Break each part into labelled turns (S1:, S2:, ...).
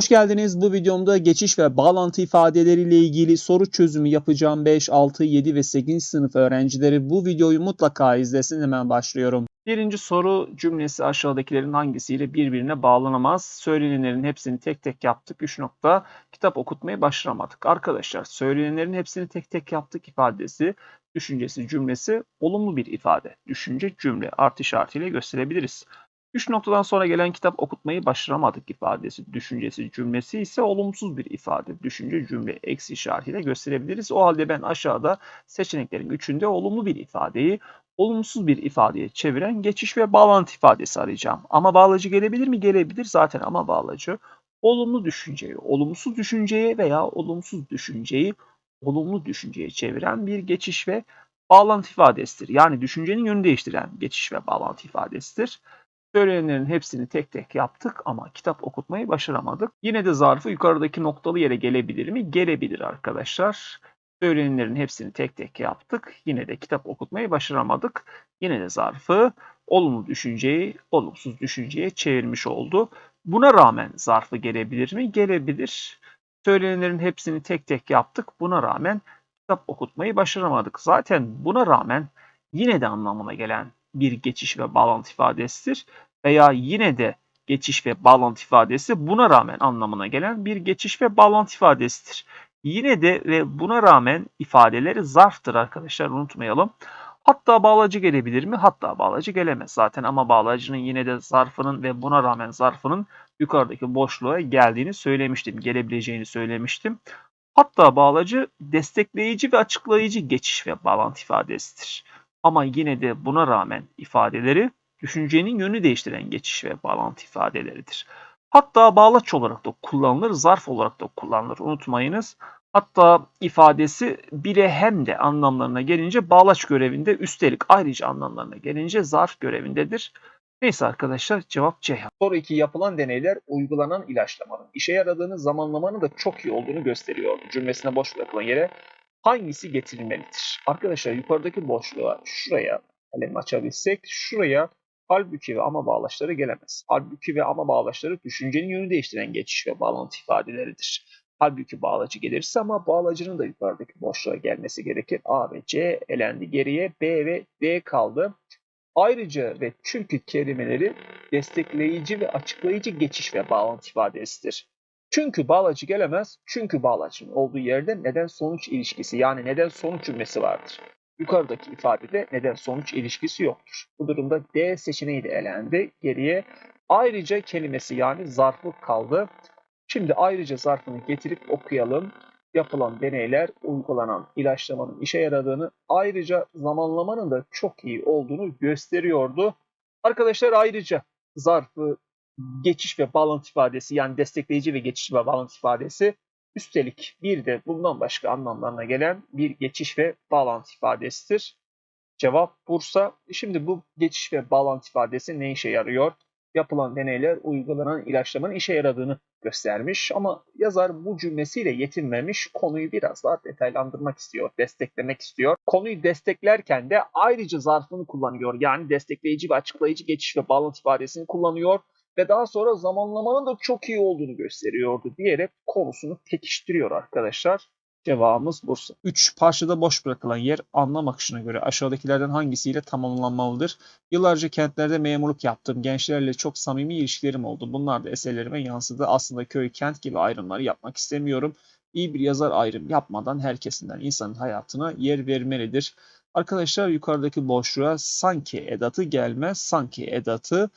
S1: Hoş geldiniz. Bu videomda geçiş ve bağlantı ifadeleriyle ilgili soru çözümü yapacağım 5, 6, 7 ve 8. sınıf öğrencileri bu videoyu mutlaka izlesin. Hemen başlıyorum. Birinci soru cümlesi aşağıdakilerin hangisiyle birbirine bağlanamaz? Söylenenlerin hepsini tek tek yaptık. 3 nokta. Kitap okutmayı başaramadık. Arkadaşlar söylenenlerin hepsini tek tek yaptık ifadesi, düşüncesi, cümlesi olumlu bir ifade. Düşünce, cümle artı işaretiyle gösterebiliriz. 3 noktadan sonra gelen kitap okutmayı başaramadık ifadesi, düşüncesi, cümlesi ise olumsuz bir ifade. Düşünce, cümle, eksi işaretiyle gösterebiliriz. O halde ben aşağıda seçeneklerin üçünde olumlu bir ifadeyi olumsuz bir ifadeye çeviren geçiş ve bağlantı ifadesi arayacağım. Ama bağlacı gelebilir mi? Gelebilir zaten ama bağlacı. Olumlu düşünceyi, olumsuz düşünceye veya olumsuz düşünceyi olumlu düşünceye çeviren bir geçiş ve bağlantı ifadesidir. Yani düşüncenin yönünü değiştiren geçiş ve bağlantı ifadesidir. Söylenenlerin hepsini tek tek yaptık ama kitap okutmayı başaramadık. Yine de zarfı yukarıdaki noktalı yere gelebilir mi? Gelebilir arkadaşlar. Söylenenlerin hepsini tek tek yaptık. Yine de kitap okutmayı başaramadık. Yine de zarfı olumlu düşünceyi olumsuz düşünceye çevirmiş oldu. Buna rağmen zarfı gelebilir mi? Gelebilir. Söylenenlerin hepsini tek tek yaptık. Buna rağmen kitap okutmayı başaramadık. Zaten buna rağmen yine de anlamına gelen bir geçiş ve bağlantı ifadesidir. Veya yine de geçiş ve bağlantı ifadesi buna rağmen anlamına gelen bir geçiş ve bağlantı ifadesidir. Yine de ve buna rağmen ifadeleri zarftır arkadaşlar unutmayalım. Hatta bağlacı gelebilir mi? Hatta bağlacı gelemez zaten ama bağlacının yine de zarfının ve buna rağmen zarfının yukarıdaki boşluğa geldiğini söylemiştim. Gelebileceğini söylemiştim. Hatta bağlacı destekleyici ve açıklayıcı geçiş ve bağlantı ifadesidir. Ama yine de buna rağmen ifadeleri düşüncenin yönü değiştiren geçiş ve bağlantı ifadeleridir. Hatta bağlaç olarak da kullanılır, zarf olarak da kullanılır. Unutmayınız. Hatta ifadesi bile hem de anlamlarına gelince bağlaç görevinde, üstelik ayrıca anlamlarına gelince zarf görevindedir. Neyse arkadaşlar cevap C. 2 yapılan deneyler uygulanan ilaçlamanın işe yaradığını zamanlamanın da çok iyi olduğunu gösteriyor. Cümlesine boş bırakılan yere hangisi getirilmelidir? Arkadaşlar yukarıdaki boşluğa şuraya kalemi açabilsek şuraya halbuki ve ama bağlaçları gelemez. Halbuki ve ama bağlaçları düşüncenin yönü değiştiren geçiş ve bağlantı ifadeleridir. Halbuki bağlacı gelirse ama bağlacının da yukarıdaki boşluğa gelmesi gerekir. A ve C elendi. Geriye B ve D kaldı. Ayrıca ve çünkü kelimeleri destekleyici ve açıklayıcı geçiş ve bağlantı ifadesidir. Çünkü bağlacı gelemez. Çünkü bağlacının olduğu yerde neden sonuç ilişkisi yani neden sonuç cümlesi vardır. Yukarıdaki ifadede neden sonuç ilişkisi yoktur. Bu durumda D seçeneği de elendi. Geriye ayrıca kelimesi yani zarfı kaldı. Şimdi ayrıca zarfını getirip okuyalım. Yapılan deneyler uygulanan ilaçlamanın işe yaradığını ayrıca zamanlamanın da çok iyi olduğunu gösteriyordu. Arkadaşlar ayrıca zarfı geçiş ve bağlantı ifadesi yani destekleyici ve geçiş ve bağlantı ifadesi üstelik bir de bundan başka anlamlarına gelen bir geçiş ve bağlantı ifadesidir. Cevap Bursa. Şimdi bu geçiş ve bağlantı ifadesi ne işe yarıyor? Yapılan deneyler uygulanan ilaçlamanın işe yaradığını göstermiş ama yazar bu cümlesiyle yetinmemiş konuyu biraz daha detaylandırmak istiyor, desteklemek istiyor. Konuyu desteklerken de ayrıca zarfını kullanıyor. Yani destekleyici ve açıklayıcı geçiş ve bağlantı ifadesini kullanıyor ve daha sonra zamanlamanın da çok iyi olduğunu gösteriyordu diyerek konusunu pekiştiriyor arkadaşlar. Cevabımız Bursa. 3. Parçada boş bırakılan yer anlam akışına göre aşağıdakilerden hangisiyle tamamlanmalıdır? Yıllarca kentlerde memurluk yaptım. Gençlerle çok samimi ilişkilerim oldu. Bunlar da eserlerime yansıdı. Aslında köy kent gibi ayrımları yapmak istemiyorum. İyi bir yazar ayrım yapmadan herkesinden insanın hayatına yer vermelidir. Arkadaşlar yukarıdaki boşluğa sanki edatı gelmez. Sanki edatı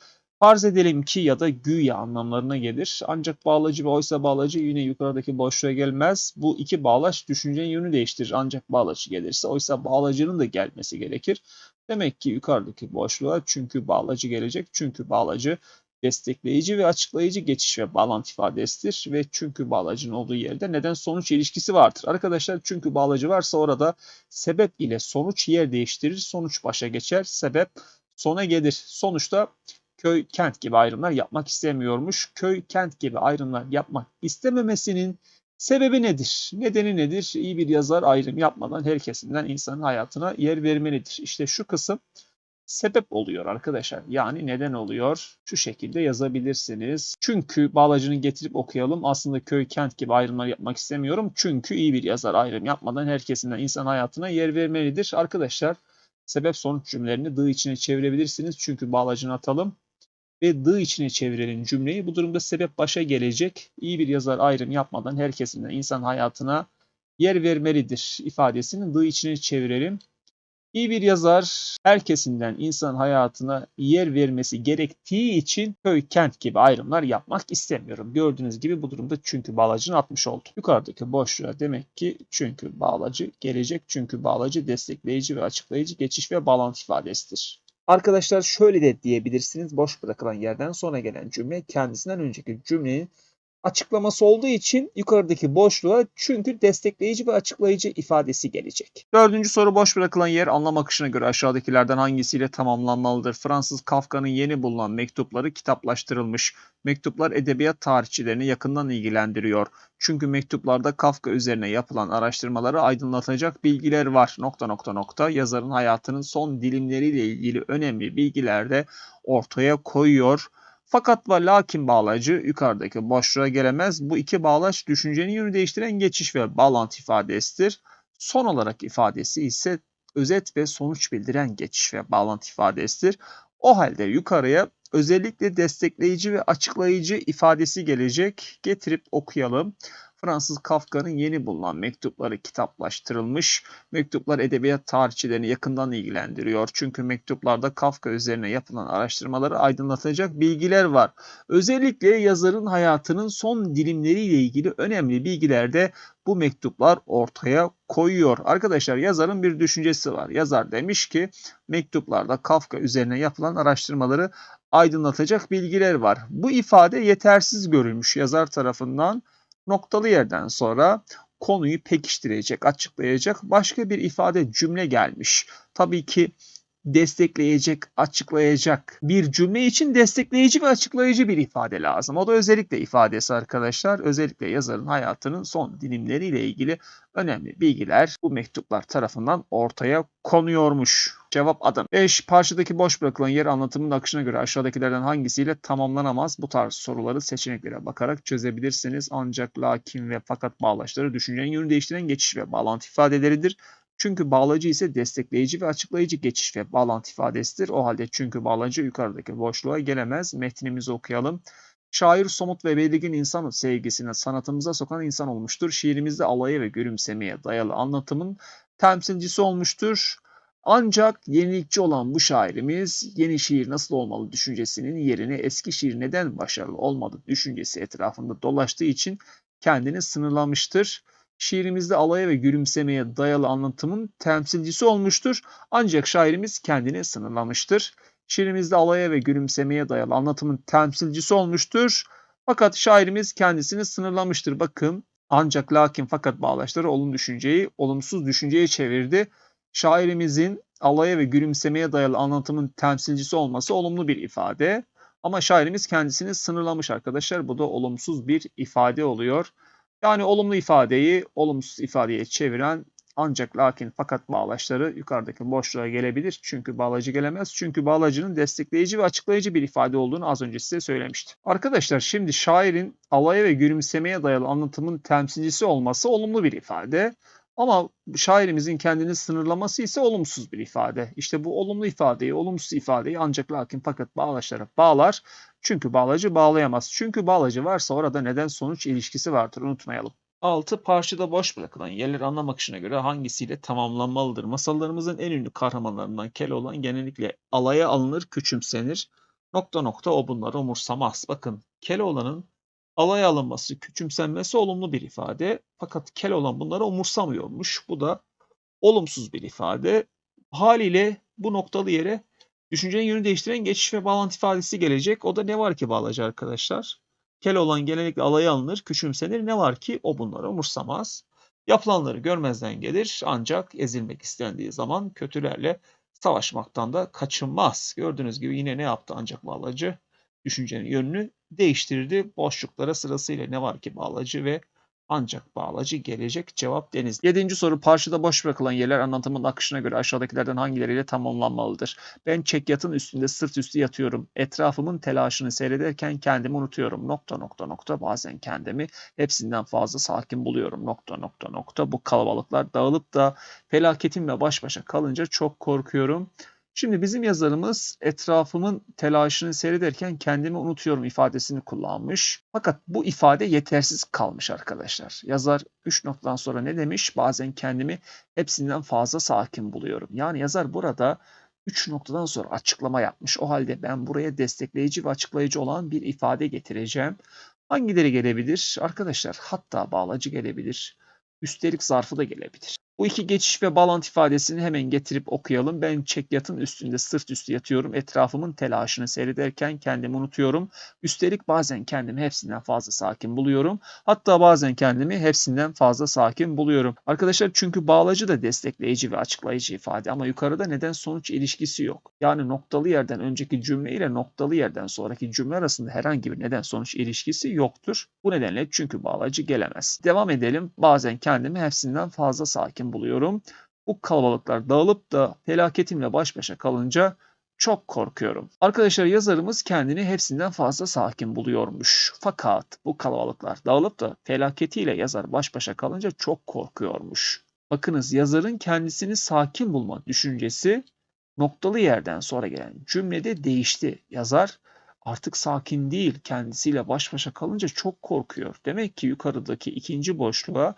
S1: Farz edelim ki ya da güya anlamlarına gelir. Ancak bağlacı ve oysa bağlacı yine yukarıdaki boşluğa gelmez. Bu iki bağlaç düşüncenin yönü değiştirir. Ancak bağlacı gelirse oysa bağlacının da gelmesi gerekir. Demek ki yukarıdaki boşluğa çünkü bağlacı gelecek. Çünkü bağlacı destekleyici ve açıklayıcı geçiş ve bağlantı ifadesidir ve çünkü bağlacının olduğu yerde neden sonuç ilişkisi vardır. Arkadaşlar çünkü bağlacı varsa orada sebep ile sonuç yer değiştirir. Sonuç başa geçer. Sebep sona gelir. Sonuçta köy kent gibi ayrımlar yapmak istemiyormuş. Köy kent gibi ayrımlar yapmak istememesinin sebebi nedir? Nedeni nedir? İyi bir yazar ayrım yapmadan herkesinden insanın hayatına yer vermelidir. İşte şu kısım sebep oluyor arkadaşlar. Yani neden oluyor? Şu şekilde yazabilirsiniz. Çünkü bağlacını getirip okuyalım. Aslında köy kent gibi ayrımlar yapmak istemiyorum. Çünkü iyi bir yazar ayrım yapmadan herkesinden insan hayatına yer vermelidir. Arkadaşlar sebep sonuç cümlelerini dı içine çevirebilirsiniz. Çünkü bağlacını atalım ve dı içine çevirelim cümleyi. Bu durumda sebep başa gelecek. İyi bir yazar ayrım yapmadan herkesinden insan hayatına yer vermelidir ifadesini dı içine çevirelim. İyi bir yazar herkesinden insan hayatına yer vermesi gerektiği için köy kent gibi ayrımlar yapmak istemiyorum. Gördüğünüz gibi bu durumda çünkü bağlacını atmış oldu. Yukarıdaki boşluğa demek ki çünkü bağlacı gelecek çünkü bağlacı destekleyici ve açıklayıcı geçiş ve bağlantı ifadesidir. Arkadaşlar şöyle de diyebilirsiniz. Boş bırakılan yerden sonra gelen cümle kendisinden önceki cümlenin açıklaması olduğu için yukarıdaki boşluğa çünkü destekleyici ve açıklayıcı ifadesi gelecek. Dördüncü soru boş bırakılan yer anlam akışına göre aşağıdakilerden hangisiyle tamamlanmalıdır? Fransız Kafka'nın yeni bulunan mektupları kitaplaştırılmış. Mektuplar edebiyat tarihçilerini yakından ilgilendiriyor. Çünkü mektuplarda Kafka üzerine yapılan araştırmaları aydınlatacak bilgiler var. Nokta nokta nokta yazarın hayatının son dilimleriyle ilgili önemli bilgiler de ortaya koyuyor. Fakat ve lakin bağlacı yukarıdaki boşluğa gelemez. Bu iki bağlaç düşüncenin yönü değiştiren geçiş ve bağlantı ifadesidir. Son olarak ifadesi ise özet ve sonuç bildiren geçiş ve bağlantı ifadesidir. O halde yukarıya özellikle destekleyici ve açıklayıcı ifadesi gelecek. Getirip okuyalım. Fransız Kafka'nın yeni bulunan mektupları kitaplaştırılmış. Mektuplar edebiyat tarihçilerini yakından ilgilendiriyor. Çünkü mektuplarda Kafka üzerine yapılan araştırmaları aydınlatacak bilgiler var. Özellikle yazarın hayatının son dilimleriyle ilgili önemli bilgiler de bu mektuplar ortaya koyuyor. Arkadaşlar yazarın bir düşüncesi var. Yazar demiş ki mektuplarda Kafka üzerine yapılan araştırmaları aydınlatacak bilgiler var. Bu ifade yetersiz görülmüş yazar tarafından noktalı yerden sonra konuyu pekiştirecek, açıklayacak başka bir ifade cümle gelmiş. Tabii ki destekleyecek, açıklayacak bir cümle için destekleyici ve açıklayıcı bir ifade lazım. O da özellikle ifadesi arkadaşlar. Özellikle yazarın hayatının son dilimleriyle ilgili önemli bilgiler bu mektuplar tarafından ortaya konuyormuş. Cevap adam. 5. Parçadaki boş bırakılan yer anlatımın akışına göre aşağıdakilerden hangisiyle tamamlanamaz? Bu tarz soruları seçeneklere bakarak çözebilirsiniz. Ancak lakin ve fakat bağlaçları düşüncenin yönü değiştiren geçiş ve bağlantı ifadeleridir. Çünkü bağlacı ise destekleyici ve açıklayıcı geçiş ve bağlantı ifadesidir. O halde çünkü bağlacı yukarıdaki boşluğa gelemez. Metnimizi okuyalım. Şair somut ve belirgin insan sevgisine sanatımıza sokan insan olmuştur. Şiirimizde alaya ve gülümsemeye dayalı anlatımın temsilcisi olmuştur. Ancak yenilikçi olan bu şairimiz yeni şiir nasıl olmalı düşüncesinin yerini eski şiir neden başarılı olmadı düşüncesi etrafında dolaştığı için kendini sınırlamıştır şiirimizde alaya ve gülümsemeye dayalı anlatımın temsilcisi olmuştur. Ancak şairimiz kendini sınırlamıştır. Şiirimizde alaya ve gülümsemeye dayalı anlatımın temsilcisi olmuştur. Fakat şairimiz kendisini sınırlamıştır. Bakın ancak lakin fakat bağlaçları olumlu düşünceyi olumsuz düşünceye çevirdi. Şairimizin alaya ve gülümsemeye dayalı anlatımın temsilcisi olması olumlu bir ifade. Ama şairimiz kendisini sınırlamış arkadaşlar. Bu da olumsuz bir ifade oluyor. Yani olumlu ifadeyi olumsuz ifadeye çeviren ancak lakin fakat bağlaçları yukarıdaki boşluğa gelebilir. Çünkü bağlacı gelemez. Çünkü bağlacının destekleyici ve açıklayıcı bir ifade olduğunu az önce size söylemiştim. Arkadaşlar şimdi şairin alaya ve gülümsemeye dayalı anlatımın temsilcisi olması olumlu bir ifade. Ama şairimizin kendini sınırlaması ise olumsuz bir ifade. İşte bu olumlu ifadeyi, olumsuz ifadeyi ancak lakin fakat bağlaçlara bağlar. Çünkü bağlacı bağlayamaz. Çünkü bağlacı varsa orada neden sonuç ilişkisi vardır unutmayalım. 6. Parçada boş bırakılan yerler anlam akışına göre hangisiyle tamamlanmalıdır? Masallarımızın en ünlü kahramanlarından Keloğlan genellikle alaya alınır, küçümsenir. Nokta nokta o bunları umursamaz. Bakın Keloğlan'ın alaya alınması, küçümsenmesi olumlu bir ifade. Fakat Keloğlan bunları umursamıyormuş. Bu da olumsuz bir ifade. Haliyle bu noktalı yere düşüncenin yönü değiştiren geçiş ve bağlantı ifadesi gelecek. O da ne var ki bağlacı arkadaşlar? Keloğlan genellikle alaya alınır, küçümsenir. Ne var ki o bunları umursamaz. Yapılanları görmezden gelir ancak ezilmek istendiği zaman kötülerle savaşmaktan da kaçınmaz. Gördüğünüz gibi yine ne yaptı ancak bağlacı? Düşüncenin yönünü değiştirdi. Boşluklara sırasıyla ne var ki bağlacı ve Ancak bağlacı gelecek. Cevap deniz. Yedinci soru parçada boş bırakılan yerler anlatımın akışına göre aşağıdakilerden hangileriyle tamamlanmalıdır? Ben çekyatın üstünde sırt üstü yatıyorum. Etrafımın telaşını seyrederken kendimi unutuyorum. Nokta nokta nokta bazen kendimi hepsinden fazla sakin buluyorum. Nokta nokta nokta bu kalabalıklar dağılıp da felaketimle baş başa kalınca çok korkuyorum. Şimdi bizim yazarımız etrafımın telaşını seyrederken kendimi unutuyorum ifadesini kullanmış. Fakat bu ifade yetersiz kalmış arkadaşlar. Yazar 3 noktadan sonra ne demiş? Bazen kendimi hepsinden fazla sakin buluyorum. Yani yazar burada 3 noktadan sonra açıklama yapmış. O halde ben buraya destekleyici ve açıklayıcı olan bir ifade getireceğim. Hangileri gelebilir? Arkadaşlar hatta bağlacı gelebilir. Üstelik zarfı da gelebilir. Bu iki geçiş ve bağlantı ifadesini hemen getirip okuyalım. Ben çekyatın üstünde sırt üstü yatıyorum. Etrafımın telaşını seyrederken kendimi unutuyorum. Üstelik bazen kendimi hepsinden fazla sakin buluyorum. Hatta bazen kendimi hepsinden fazla sakin buluyorum. Arkadaşlar çünkü bağlacı da destekleyici ve açıklayıcı ifade ama yukarıda neden sonuç ilişkisi yok. Yani noktalı yerden önceki cümle ile noktalı yerden sonraki cümle arasında herhangi bir neden sonuç ilişkisi yoktur. Bu nedenle çünkü bağlacı gelemez. Devam edelim. Bazen kendimi hepsinden fazla sakin buluyorum. Bu kalabalıklar dağılıp da felaketimle baş başa kalınca çok korkuyorum. Arkadaşlar yazarımız kendini hepsinden fazla sakin buluyormuş. Fakat bu kalabalıklar dağılıp da felaketiyle yazar baş başa kalınca çok korkuyormuş. Bakınız yazarın kendisini sakin bulma düşüncesi noktalı yerden sonra gelen cümlede değişti. Yazar artık sakin değil, kendisiyle baş başa kalınca çok korkuyor. Demek ki yukarıdaki ikinci boşluğa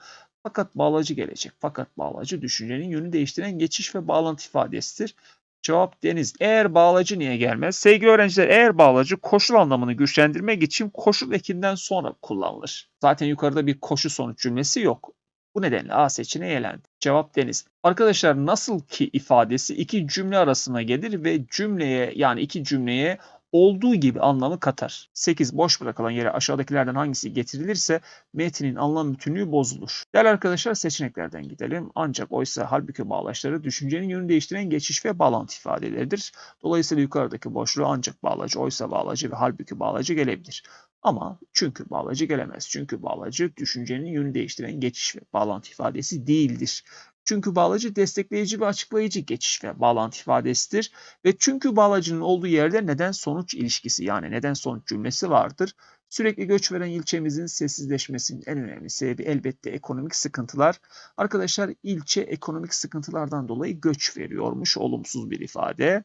S1: fakat bağlacı gelecek. Fakat bağlacı düşüncenin yönü değiştiren geçiş ve bağlantı ifadesidir. Cevap deniz. Eğer bağlacı niye gelmez? Sevgili öğrenciler eğer bağlacı koşul anlamını güçlendirmek için koşul ekinden sonra kullanılır. Zaten yukarıda bir koşu sonuç cümlesi yok. Bu nedenle A seçeneği elendi. Cevap deniz. Arkadaşlar nasıl ki ifadesi iki cümle arasına gelir ve cümleye yani iki cümleye olduğu gibi anlamı katar. 8 boş bırakılan yere aşağıdakilerden hangisi getirilirse metnin anlam bütünlüğü bozulur. Değerli arkadaşlar seçeneklerden gidelim. Ancak oysa halbuki bağlaçları düşüncenin yönünü değiştiren geçiş ve bağlantı ifadeleridir. Dolayısıyla yukarıdaki boşluğa ancak bağlacı, oysa bağlacı ve halbuki bağlacı gelebilir. Ama çünkü bağlacı gelemez. Çünkü bağlacı düşüncenin yönü değiştiren geçiş ve bağlantı ifadesi değildir. Çünkü bağlacı destekleyici ve açıklayıcı geçiş ve bağlantı ifadesidir. Ve çünkü bağlacının olduğu yerde neden sonuç ilişkisi yani neden sonuç cümlesi vardır. Sürekli göç veren ilçemizin sessizleşmesinin en önemli sebebi elbette ekonomik sıkıntılar. Arkadaşlar ilçe ekonomik sıkıntılardan dolayı göç veriyormuş olumsuz bir ifade.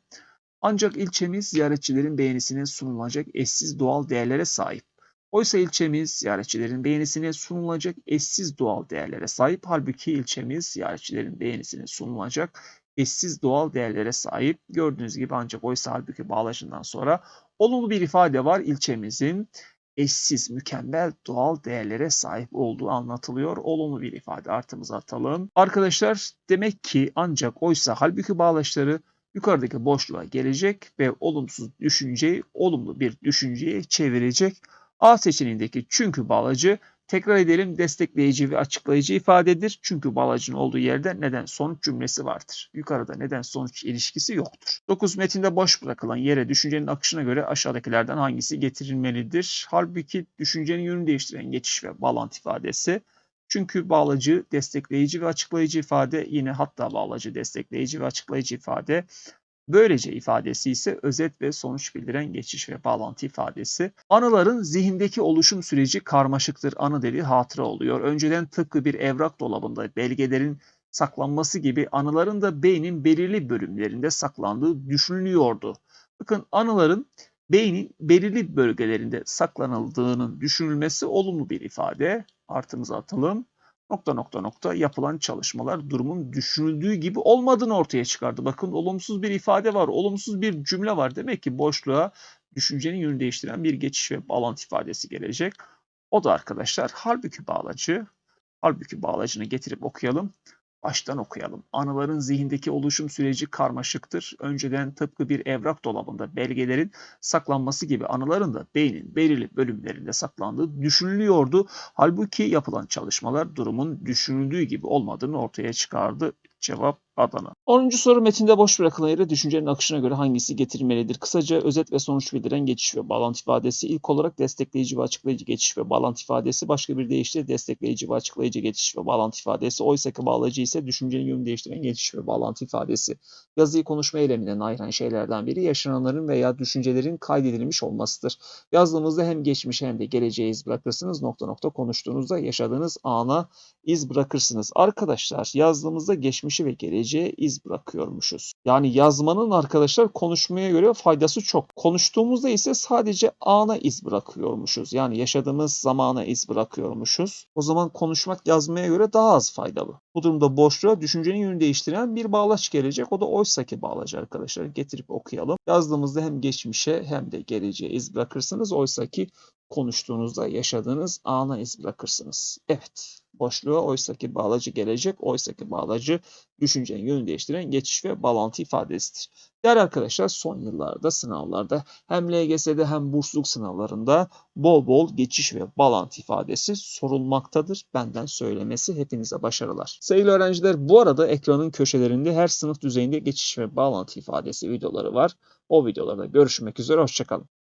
S1: Ancak ilçemiz ziyaretçilerin beğenisine sunulacak eşsiz doğal değerlere sahip. Oysa ilçemiz ziyaretçilerin beğenisine sunulacak eşsiz doğal değerlere sahip. Halbuki ilçemiz ziyaretçilerin beğenisine sunulacak eşsiz doğal değerlere sahip. Gördüğünüz gibi ancak oysa halbuki bağlaşından sonra olumlu bir ifade var. İlçemizin eşsiz, mükemmel doğal değerlere sahip olduğu anlatılıyor. Olumlu bir ifade artımızı atalım. Arkadaşlar demek ki ancak oysa halbuki bağlaçları yukarıdaki boşluğa gelecek ve olumsuz düşünceyi olumlu bir düşünceye çevirecek. A seçeneğindeki çünkü bağlacı tekrar edelim destekleyici ve açıklayıcı ifadedir. Çünkü bağlacın olduğu yerde neden sonuç cümlesi vardır. Yukarıda neden sonuç ilişkisi yoktur. 9 metinde boş bırakılan yere düşüncenin akışına göre aşağıdakilerden hangisi getirilmelidir? Halbuki düşüncenin yönünü değiştiren geçiş ve bağlantı ifadesi. Çünkü bağlacı, destekleyici ve açıklayıcı ifade yine hatta bağlacı, destekleyici ve açıklayıcı ifade. Böylece ifadesi ise özet ve sonuç bildiren geçiş ve bağlantı ifadesi. Anıların zihindeki oluşum süreci karmaşıktır. Anı dediği hatıra oluyor. Önceden tıpkı bir evrak dolabında belgelerin saklanması gibi anıların da beynin belirli bölümlerinde saklandığı düşünülüyordu. Bakın anıların beynin belirli bölgelerinde saklanıldığının düşünülmesi olumlu bir ifade. Artımızı atalım nokta nokta nokta yapılan çalışmalar durumun düşünüldüğü gibi olmadığını ortaya çıkardı. Bakın olumsuz bir ifade var, olumsuz bir cümle var. Demek ki boşluğa düşüncenin yönünü değiştiren bir geçiş ve bağlantı ifadesi gelecek. O da arkadaşlar halbuki bağlacı. Halbuki bağlacını getirip okuyalım. Baştan okuyalım. Anıların zihindeki oluşum süreci karmaşıktır. Önceden tıpkı bir evrak dolabında belgelerin saklanması gibi anıların da beynin belirli bölümlerinde saklandığı düşünülüyordu. Halbuki yapılan çalışmalar durumun düşünüldüğü gibi olmadığını ortaya çıkardı. Cevap Adana. 10. soru metinde boş bırakılan yere düşüncenin akışına göre hangisi getirilmelidir? Kısaca özet ve sonuç bildiren geçiş ve bağlantı ifadesi. İlk olarak destekleyici ve açıklayıcı geçiş ve bağlantı ifadesi. Başka bir deyişle destekleyici ve açıklayıcı geçiş ve bağlantı ifadesi. Oysa ki bağlayıcı ise düşüncenin yönünü değiştiren geçiş ve bağlantı ifadesi. Yazıyı konuşma eyleminden ayıran şeylerden biri yaşananların veya düşüncelerin kaydedilmiş olmasıdır. Yazdığımızda hem geçmişe hem de geleceğe iz bırakırsınız. Nokta nokta konuştuğunuzda yaşadığınız ana iz bırakırsınız. Arkadaşlar yazdığımızda geçmişi ve geleceğe iz bırakıyormuşuz. Yani yazmanın arkadaşlar konuşmaya göre faydası çok. Konuştuğumuzda ise sadece ana iz bırakıyormuşuz. Yani yaşadığımız zamana iz bırakıyormuşuz. O zaman konuşmak yazmaya göre daha az faydalı. Bu durumda boşluğa düşüncenin yönünü değiştiren bir bağlaç gelecek. O da oysaki bağlaç arkadaşlar. Getirip okuyalım. Yazdığımızda hem geçmişe hem de geleceğe iz bırakırsınız. Oysaki konuştuğunuzda yaşadığınız ana iz bırakırsınız. Evet. Boşluğa oysaki bağlacı gelecek. Oysaki bağlacı düşüncenin yönünü değiştiren geçiş ve bağlantı ifadesidir. Değerli arkadaşlar son yıllarda sınavlarda hem LGS'de hem bursluluk sınavlarında bol bol geçiş ve bağlantı ifadesi sorulmaktadır. Benden söylemesi hepinize başarılar. Sevgili öğrenciler bu arada ekranın köşelerinde her sınıf düzeyinde geçiş ve bağlantı ifadesi videoları var. O videolarda görüşmek üzere. Hoşçakalın.